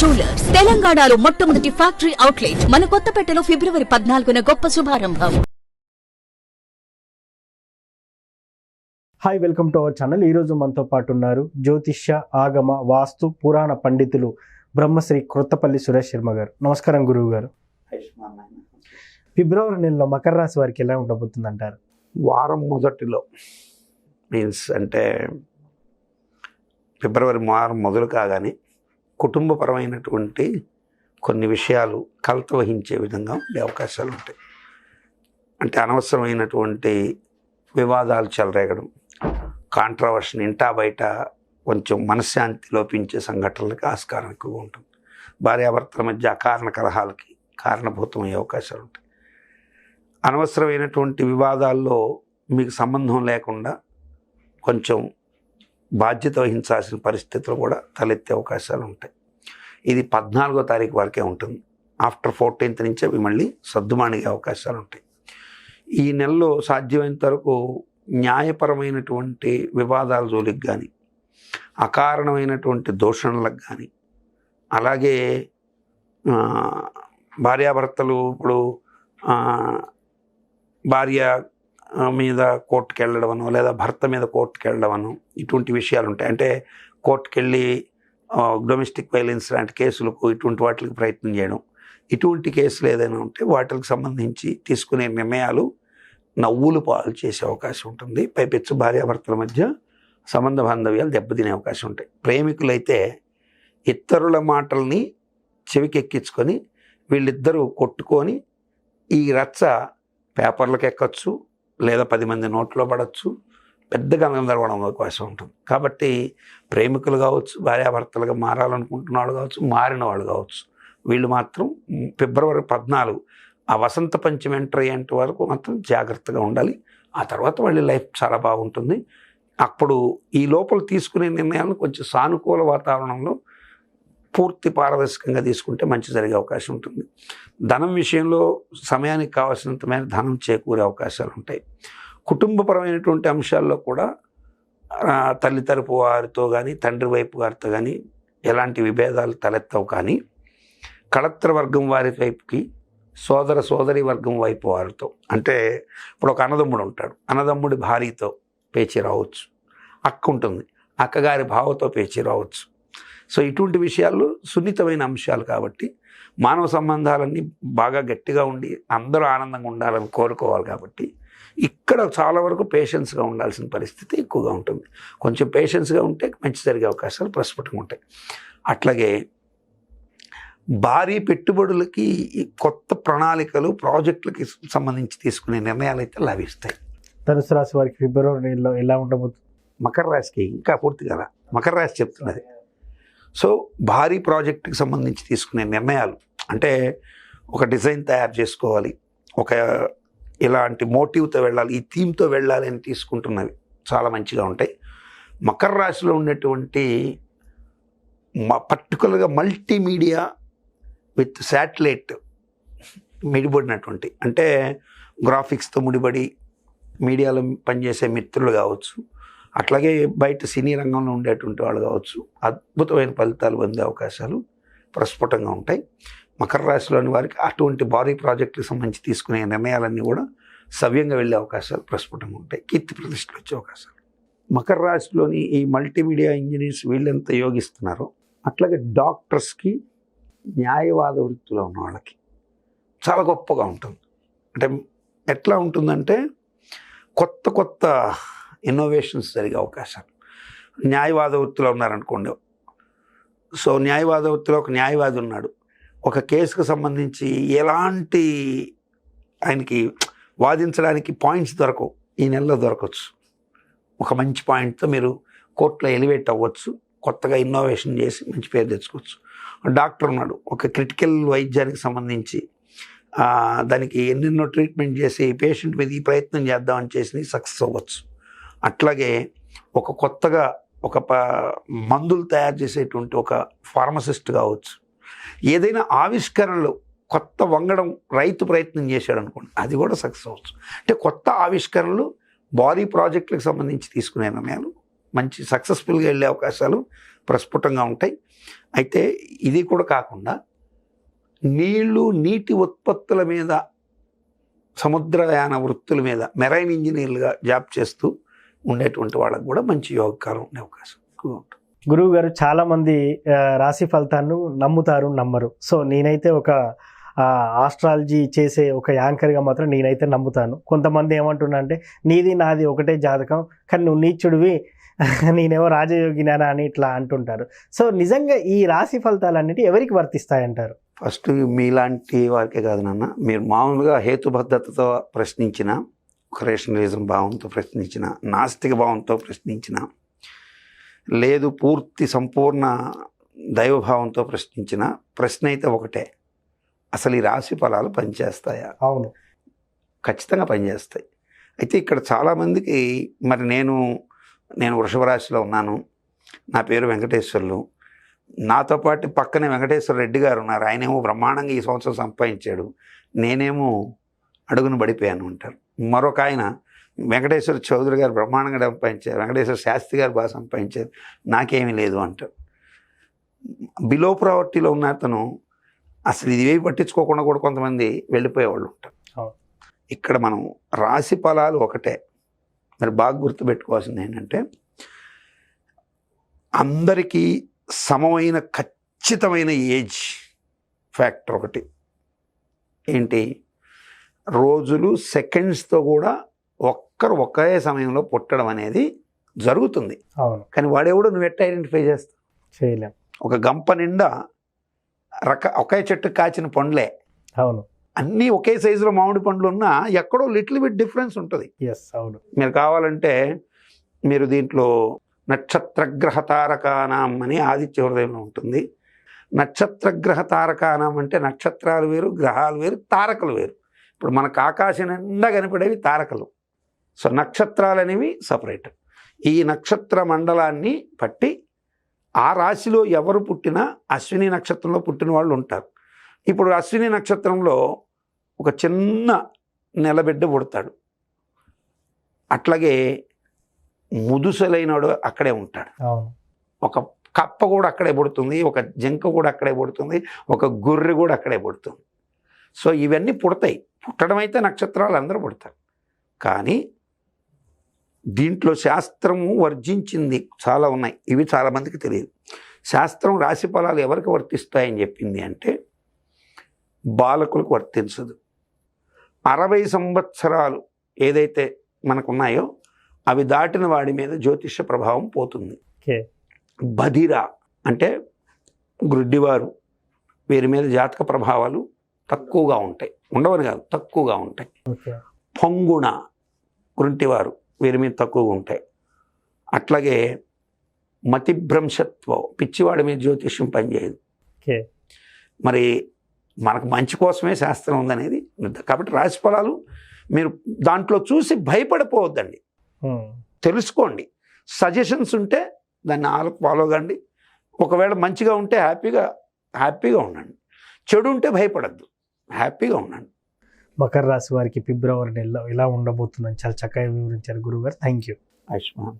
Jewellers తెలంగాణలో మొట్టమొదటి factory outlet మన కొత్తపేటలో ఫిబ్రవరి పద్నాలుగున గొప్ప శుభారంభం. Hi welcome to our channel ఈరోజు మనతో పాటు ఉన్నారు జ్యోతిష్య ఆగమ వాస్తు పురాణ పండితులు బ్రహ్మశ్రీ క్రొత్తపల్లి సురేష్ శర్మ గారు. నమస్కారం గురువు గారు. ఫిబ్రవరి నెలలో మకర రాశి వారికి ఎలా ఉండబోతుంది అంటారు వారం మొదటిలో మీన్స్ అంటే ఫిబ్రవరి వారం మొదలు కాగానే కుటుంబపరమైనటువంటి కొన్ని విషయాలు కలత వహించే విధంగా ఉండే అవకాశాలు ఉంటాయి. అంటే అనవసరమైనటువంటి వివాదాలు చెలరేగడం కాంట్రవర్షన్ ఇంటా బయట కొంచెం మనశ్శాంతి లోపించే సంఘటనలకు ఆస్కారం ఎక్కువగా ఉంటుంది. భార్యాభర్తల మధ్య అకారణ కలహాలకి కారణభూతమయ్యే అవకాశాలు ఉంటాయి. అనవసరమైనటువంటి వివాదాల్లో మీకు సంబంధం లేకుండా కొంచెం బాధ్యత వహించాల్సిన పరిస్థితులు కూడా తలెత్తే అవకాశాలు ఉంటాయి. ఇది పద్నాలుగో తారీఖు వరకే ఉంటుంది. ఆఫ్టర్ ఫోర్టీన్త్ నుంచే అవి మళ్ళీ సర్దుమాణిగే అవకాశాలు ఉంటాయి. ఈ నెలలో సాధ్యమైనంత వరకు న్యాయపరమైనటువంటి వివాదాల జోలికి కానీ అకారణమైనటువంటి దూషణలకు కానీ అలాగే భార్యాభర్తలు ఇప్పుడు భార్య మీద కోర్టుకు వెళ్ళడమనో లేదా భర్త మీద కోర్టుకి వెళ్ళడమనో ఇటువంటి విషయాలు ఉంటాయి అంటే కోర్టుకెళ్ళి డొమెస్టిక్ వైలెన్స్ లాంటి కేసులకు ఇటువంటి వాటికి ప్రయత్నం చేయడం. ఇటువంటి కేసులు ఏదైనా ఉంటే వాటికి సంబంధించి తీసుకునే నిర్ణయాలు నవ్వులు పాలు చేసే అవకాశం ఉంటుంది. పైపెచ్చు భార్యాభర్తల మధ్య సంబంధ బాంధవ్యాలు దెబ్బతినే అవకాశం ఉంటాయి. ప్రేమికులైతే ఇతరుల మాటల్ని చెవికెక్కించుకొని వీళ్ళిద్దరూ కొట్టుకొని ఈ రచ్చ పేపర్లకు ఎక్కచ్చు లేదా పది మంది నోట్లో పడవచ్చు పెద్ద గందరగోళం అవకాశం ఉంటుంది. కాబట్టి ప్రేమికులు కావచ్చు భార్యాభర్తలుగా మారాలనుకుంటున్న వాళ్ళు కావచ్చు మారిన వాళ్ళు కావచ్చు వీళ్ళు మాత్రం ఫిబ్రవరి పద్నాలుగు ఆ వసంత పంచమి ఎంటర్ అయ్యేంత వరకు మాత్రం జాగ్రత్తగా ఉండాలి. ఆ తర్వాత వాళ్ళ లైఫ్ చాలా బాగుంటుంది. అప్పుడు ఈ లోపల తీసుకునే నిర్ణయాలను కొంచెం సానుకూల వాతావరణంలో పూర్తి పారదర్శకంగా తీసుకుంటే మంచి జరిగే అవకాశం ఉంటుంది. ధనం విషయంలో సమయానికి కావాల్సినంతమైన ధనం చేకూరే అవకాశాలు ఉంటాయి. కుటుంబపరమైనటువంటి అంశాల్లో కూడా తల్లి తరపు వారితో కానీ తండ్రి వైపు వారితో కానీ ఎలాంటి విభేదాలు తలెత్తవు కానీ కళత్ర వర్గం వారి వైపుకి సోదర సోదరి వర్గం వైపు వారితో అంటే ఇప్పుడు ఒక అన్నదమ్ముడు ఉంటాడు. అన్నదమ్ముడి భార్యతో పేచి రావచ్చు. అక్క ఉంటుంది. అక్కగారి భావతో పేచి రావచ్చు. సో ఇటువంటి విషయాలు సున్నితమైన అంశాలు కాబట్టి మానవ సంబంధాలన్నీ బాగా గట్టిగా ఉండి అందరూ ఆనందంగా ఉండాలని కోరుకోవాలి కాబట్టి ఇక్కడ చాలా వరకు పేషెన్స్గా ఉండాల్సిన పరిస్థితి ఎక్కువగా ఉంటుంది. కొంచెం పేషెన్స్గా ఉంటే మంచి జరిగే అవకాశాలు ప్రస్ఫుటంగా ఉంటాయి. అట్లాగే భారీ పెట్టుబడులకి కొత్త ప్రణాళికలు ప్రాజెక్టులకి సంబంధించి తీసుకునే నిర్ణయాలు అయితే లభిస్తాయి. ధనుసు రాశి వారికి ఫిబ్రవరి నెలలో ఎలా ఉండబోతుంది మకర రాశికి ఇంకా పూర్తి కదా మకర రాశి చెప్తున్నది. సో భారీ ప్రాజెక్టుకి సంబంధించి తీసుకునే నిర్ణయాలు. అంటే ఒక డిజైన్ తయారు చేసుకోవాలి. ఒక ఇలాంటి మోటివ్తో వెళ్ళాలి. ఈ థీమ్తో వెళ్ళాలి అని తీసుకుంటున్నవి చాలా మంచిగా ఉంటాయి. మకర రాశిలో ఉండేటువంటి పర్టికులర్గా మల్టీమీడియా విత్ శాటిలైట్ మిడిపడినటువంటి అంటే గ్రాఫిక్స్తో ముడిపడి మీడియాలో పనిచేసే మిత్రులు కావచ్చు అట్లాగే బయట సినీ రంగంలో ఉండేటువంటి వాళ్ళు కావచ్చు అద్భుతమైన ఫలితాలు పొందే అవకాశాలు ప్రస్ఫుటంగా ఉంటాయి. మకర రాశిలోని వారికి అటువంటి భారీ ప్రాజెక్టులకు సంబంధించి తీసుకునే నిర్ణయాలన్నీ కూడా సవ్యంగా వెళ్ళే అవకాశాలు ప్రస్ఫుటంగా ఉంటాయి. కీర్తి ప్రతిష్టలు వచ్చే అవకాశాలు. మకర రాశిలోని ఈ మల్టీమీడియా ఇంజనీర్స్ వీళ్ళెంత యోగిస్తున్నారో అట్లాగే డాక్టర్స్కి న్యాయవాద వృత్తిలో ఉన్న వాళ్ళకి చాలా గొప్పగా ఉంటుంది. అంటే ఎట్లా ఉంటుందంటే కొత్త కొత్త ఇన్నోవేషన్స్ జరిగే అవకాశాలు. న్యాయవాద వృత్తిలో ఉన్నారనుకోండి. సో న్యాయవాద వృత్తిలో ఒక న్యాయవాది ఉన్నాడు. ఒక కేసుకు సంబంధించి ఎలాంటి ఆయనకి వాదించడానికి పాయింట్స్ దొరకవు. ఈ నెలలో దొరకవచ్చు. ఒక మంచి పాయింట్తో మీరు కోర్టులో ఎలివేట్ అవ్వచ్చు. కొత్తగా ఇన్నోవేషన్ చేసి మంచి పేరు తెచ్చుకోవచ్చు. డాక్టర్ ఉన్నాడు. ఒక క్రిటికల్ వైద్యానికి సంబంధించి దానికి ఎన్నెన్నో ట్రీట్మెంట్ చేసి పేషెంట్ మీద ఈ ప్రయత్నం చేద్దామని చేసి సక్సెస్ అవ్వచ్చు. అట్లాగే ఒక కొత్తగా ఒక ప మందులు తయారు చేసేటువంటి ఒక ఫార్మసిస్ట్ కావచ్చు. ఏదైనా ఆవిష్కరణలు కొత్త వంగడం రైతు ప్రయత్నం చేశాడు అనుకోండి అది కూడా సక్సెస్ అవచ్చు అంటే కొత్త ఆవిష్కరణలు భారీ ప్రాజెక్టులకు సంబంధించి తీసుకునే నిర్ణయాలు మంచి సక్సెస్ఫుల్గా వెళ్ళే అవకాశాలు ప్రస్ఫుటంగా ఉంటాయి. అయితే ఇది కూడా కాకుండా నీళ్ళు నీటి ఉత్పత్తుల మీద సముద్రయాన వృత్తుల మీద మెరైన్ ఇంజనీర్లుగా జాబ్ చేస్తూ ఉండేటువంటి వాళ్ళకు కూడా మంచి యోగకాలం ఉండే అవకాశం ఎక్కువ ఉంటుంది. గురువు గారు చాలా మంది ఆ, రాశి ఫలితాలను నమ్ముతారు నమ్మరు. సో నేనైతే ఒక ఆస్ట్రాలజీ చేసే ఒక యాంకర్గా మాత్రం నేనైతే నమ్ముతాను. కొంతమంది ఏమంటున్నా అంటే నీది నాది ఒకటే జాతకం కానీ నువ్వు నీచుడివి నేనేమో రాజయోగినానా అని ఇట్లా అంటుంటారు. సో నిజంగా ఈ రాశి ఫలితాలన్నిటి ఎవరికి వర్తిస్తాయంటారు? ఫస్ట్ మీలాంటి వారికే కాదు నాన్న. మీరు మామూలుగా హేతుబద్ధతతో ప్రశ్నించిన ఒక రేషనలిజం భావంతో ప్రశ్నించిన నాస్తిక భావంతో ప్రశ్నించిన లేదు పూర్తి సంపూర్ణ దైవభావంతో ప్రశ్నించిన ప్రశ్న అయితే ఒకటే. అసలు ఈ రాశి ఫలాలు పనిచేస్తాయా? అవును. ఖచ్చితంగా పనిచేస్తాయి. అయితే ఇక్కడ చాలామందికి మరి నేను నేను వృషభ రాశిలో ఉన్నాను. నా పేరు వెంకటేశ్వర్లు. నాతో పాటు పక్కనే వెంకటేశ్వర రెడ్డి గారు ఉన్నారు. ఆయనేమో బ్రహ్మాండంగా ఈ సంవత్సరం సంపాదించాడు. నేనేమో అడుగును పడిపోయాను అంటారు. మరొక ఆయన వెంకటేశ్వర చౌదరి గారు బ్రహ్మాండంగా సంపాదించారు వెంకటేశ్వర శాస్త్రి గారు బాగా సంపాదించారు నాకేమీ లేదు అంటారు బిలో ప్రావర్టీలో ఉన్న అతను అసలు ఇది ఏవి పట్టించుకోకుండా కూడా కొంతమంది వెళ్ళిపోయేవాళ్ళు ఉంటారు. ఇక్కడ మనం రాశి ఫలాలు ఒకటే. మరి బాగా గుర్తుపెట్టుకోవాల్సింది ఏంటంటే అందరికీ సమమైన ఖచ్చితమైన ఏజ్ ఫ్యాక్టర్ ఒకటి. ఏంటి? రోజులు సెకండ్స్తో కూడా ఒక్కరు ఒకే సమయంలో పుట్టడం అనేది జరుగుతుంది. అవును. కానీ వాడెవడో? నువ్వు ఎట్ట ఐడెంటిఫై చేస్తావు? చేయలేం. ఒక గంప నిండా రక ఒకే చెట్టు కాచిన పండ్లే. అవును. అన్నీ ఒకే సైజులో మామిడి పండ్లు ఉన్నా ఎక్కడో లిటిల్ బిట్ డిఫరెన్స్ ఉంటుంది. ఎస్ అవును. మీరు కావాలంటే మీరు దీంట్లో నక్షత్రగ్రహ తారకానాం అని ఆదిత్య హృదయంలో ఉంటుంది. నక్షత్రగ్రహ తారకానాం అంటే నక్షత్రాలు వేరు గ్రహాలు వేరు తారకలు వేరు. ఇప్పుడు మనకు ఆకాశం నిండా కనపడేవి తారకలు. సో నక్షత్రాలు అనేవి సపరేట్. ఈ నక్షత్ర మండలాన్ని పట్టి ఆ రాశిలో ఎవరు పుట్టినా అశ్విని నక్షత్రంలో పుట్టిన వాళ్ళు ఉంటారు. ఇప్పుడు అశ్విని నక్షత్రంలో ఒక చిన్న నెలబిడ్డ పుడతాడు. అట్లాగే ముదుసలైనడు అక్కడే ఉంటాడు. ఒక కప్ప కూడా అక్కడే పుడుతుంది ఒక జింక కూడా అక్కడే పుడుతుంది ఒక గొర్రె కూడా అక్కడే పుడుతుంది. సో ఇవన్నీ పుడతాయి. పుట్టడం అయితే నక్షత్రాలు అందరూ పుడతారు. కానీ దీంట్లో శాస్త్రము వర్జించింది చాలా ఉన్నాయి. ఇవి చాలామందికి తెలియదు. శాస్త్రం రాశి ఫలాలు ఎవరికి వర్తిస్తాయని చెప్పింది అంటే బాలకులకు వర్తించదు. అరవై సంవత్సరాలు ఏదైతే మనకున్నాయో అవి దాటిన వాడి మీద జ్యోతిష ప్రభావం పోతుంది. బధిర అంటే గ్రుడ్డివారు వీరి మీద జాతక ప్రభావాలు తక్కువగా ఉంటాయి. ఉండవని కాదు తక్కువగా ఉంటాయి. పొంగుణ గుంటివారు వీరి మీద తక్కువగా ఉంటాయి. అట్లాగే మతిభ్రంశత్వం పిచ్చివాడి మీద జ్యోతిష్యం పనిచేయదు. మరి మనకు మంచి కోసమే శాస్త్రం ఉందనేది కాబట్టి రాశి ఫలాలు మీరు దాంట్లో చూసి భయపడిపోవద్దండి. తెలుసుకోండి. సజెషన్స్ ఉంటే దాన్ని ఆలో ఫాలో కండి. ఒకవేళ మంచిగా ఉంటే హ్యాపీగా హ్యాపీగా ఉండండి. చెడు ఉంటే భయపడద్దు. హ్యాపీగా ఉండండి మకర రాశి వారికి ఫిబ్రవరి నెలలో ఎలా ఉండబోతుందని చాలా చక్కగా వివరించారు గురుగారు థ్యాంక్ యూ. ఆయుష్మాన్